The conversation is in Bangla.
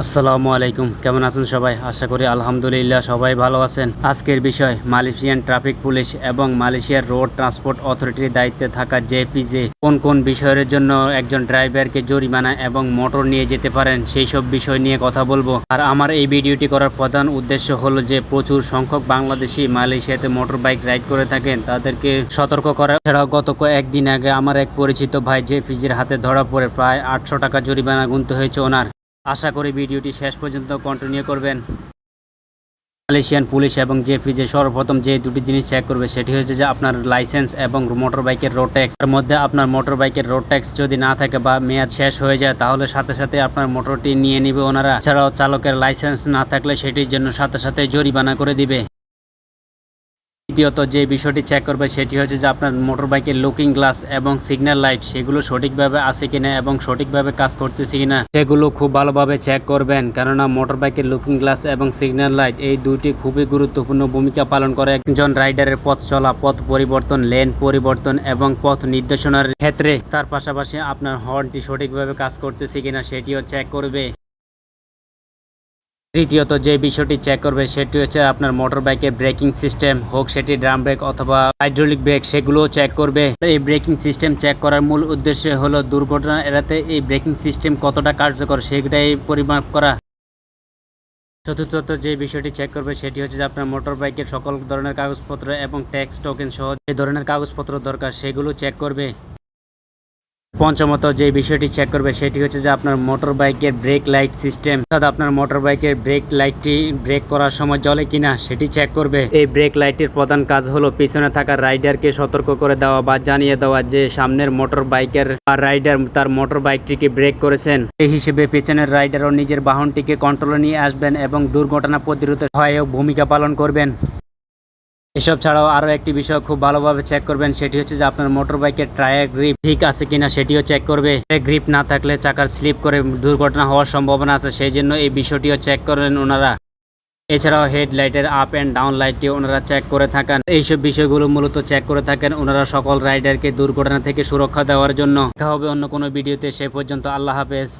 আসসালামু আলাইকুম। কেমন আছেন সবাই? আশা করি আলহামদুলিল্লাহ সবাই ভালো আছেন। আজকের বিষয়, মালয়েশিয়ান ট্রাফিক পুলিশ এবং মালয়েশিয়ার রোড ট্রান্সপোর্ট অথরিটির দায়িত্বে থাকা জেপিজে কোন কোন বিষয়ের জন্য একজন ড্রাইভারকে জরিমানা এবং মোটর নিয়ে যেতে পারেন, সেই সব বিষয় নিয়ে কথা বলব। আর আমার এই ভিডিওটি করার প্রধান উদ্দেশ্য হলো যে, প্রচুর সংখ্যক বাংলাদেশি মালয়েশিয়াতে মোটর বাইক রাইড করে থাকেন। তাদেরকে সতর্ক করা ছাড়াও গত কয়েকদিন আগে আমার এক পরিচিত ভাই জেপিজির হাতে ধরা পড়ে, প্রায় আটশো টাকা জরিমানা গুনতে হয়েছে ওনার। আশা করি ভিডিওটি শেষ পর্যন্ত কন্টিনিউ করবেন। মালয়েশিয়ান পুলিশ এবং জেপিজে সর্বপ্রথম যে দুটি জিনিস চেক করবে, সেটি হচ্ছে যে আপনার লাইসেন্স এবং মোটর বাইকের রোড ট্যাক্স এর মধ্যে আপনার মোটর বাইকের রোড ট্যাক্স যদি না থাকে বা মেয়াদ শেষ হয়ে যায়, তাহলে সাথে সাথে আপনার মোটরটি নিয়ে নিবে ওনারা। এছাড়াও চালকের লাইসেন্স না থাকলে সেটির জন্য সাথে সাথে জরিমানা করে দিবে। দ্বিতীয়ত যে বিষয়টি চেক করবে সেটি হচ্ছে যে আপনার মোটর বাইকের লুকিং গ্লাস এবং সিগন্যাল লাইট সেগুলো সঠিকভাবে আছে কিনা এবং সঠিকভাবে কাজ করতেছে কিনা, সেগুলো খুব ভালোভাবে চেক করবেন। কেননা মোটর বাইকের লুকিং গ্লাস এবং সিগন্যাল লাইট এই দুটি খুবই গুরুত্বপূর্ণ ভূমিকা পালন করে। একজন রাইডারের পথ চলা, পথ পরিবর্তন লেন পরিবর্তন এবং পথ নির্দেশনার ক্ষেত্রে তার পাশাপাশি আপনার হর্নটি সঠিকভাবে কাজ করতেছে কিনা সেটিও চেক করবে। তৃতীয়ত যে বিষয়টি চেক করবে সেটি হচ্ছে আপনার মোটর বাইকের ব্রেকিং সিস্টেম হোক, সেটি ড্রাম ব্রেক অথবা হাইড্রোলিক ব্রেক সেগুলোও চেক করবে। এই ব্রেকিং সিস্টেম চেক করার মূল উদ্দেশ্য হলো দুর্ঘটনা এড়াতে এই ব্রেকিং সিস্টেম কতটা কার্যকর সেটাই পরিমাপ করা। চতুর্থত যে বিষয়টি চেক করবে সেটি হচ্ছে যে আপনার মোটর বাইকের সকল ধরনের কাগজপত্র এবং ট্যাক্স টোকেন সহ যে ধরনের কাগজপত্র দরকার সেগুলো চেক করবে। পঞ্চমত যে বিষয়টি চেক করবে সেটি হচ্ছে যে আপনার মোটর বাইকের ব্রেক লাইট সিস্টেম অর্থাৎ আপনার মোটর বাইকের ব্রেক লাইটটি ব্রেক করার সময় জ্বলে কিনা সেটি চেক করবে। এই ব্রেক লাইটের প্রধান কাজ হলো পিছনে থাকা রাইডারকে সতর্ক করে দেওয়া বা জানিয়ে দেওয়া যে সামনের মোটর বাইকের রাইডার তার মোটর বাইকটিকে ব্রেক করেছেন। এই হিসেবে পেছনের রাইডারও নিজের বাহনটিকে কন্ট্রোলে নিয়ে আসবেন এবং দুর্ঘটনা প্রতিরোধে সহায়ক ভূমিকা পালন করবেন। এসব ছাড়াও আরও একটি বিষয় খুব ভালোভাবে চেক করবেন, সেটি হচ্ছে যে আপনার মোটর বাইকের টায়ার গ্রিপ ঠিক আছে কিনা সেটিও চেক করবে। গ্রিপ না থাকলে চাকার স্লিপ করে দুর্ঘটনা হওয়ার সম্ভাবনা আছে, সেই জন্য এই বিষয়টিও চেক করেন ওনারা। এছাড়াও হেডলাইটের আপ অ্যান্ড ডাউন লাইটটি ওনারা চেক করে থাকেন। এইসব বিষয়গুলো মূলত চেক করে থাকেন ওনারা সকল রাইডারকে দুর্ঘটনা থেকে সুরক্ষা দেওয়ার জন্য। দেখা হবে অন্য কোনো ভিডিওতে, সে পর্যন্ত আল্লাহ হাফেজ।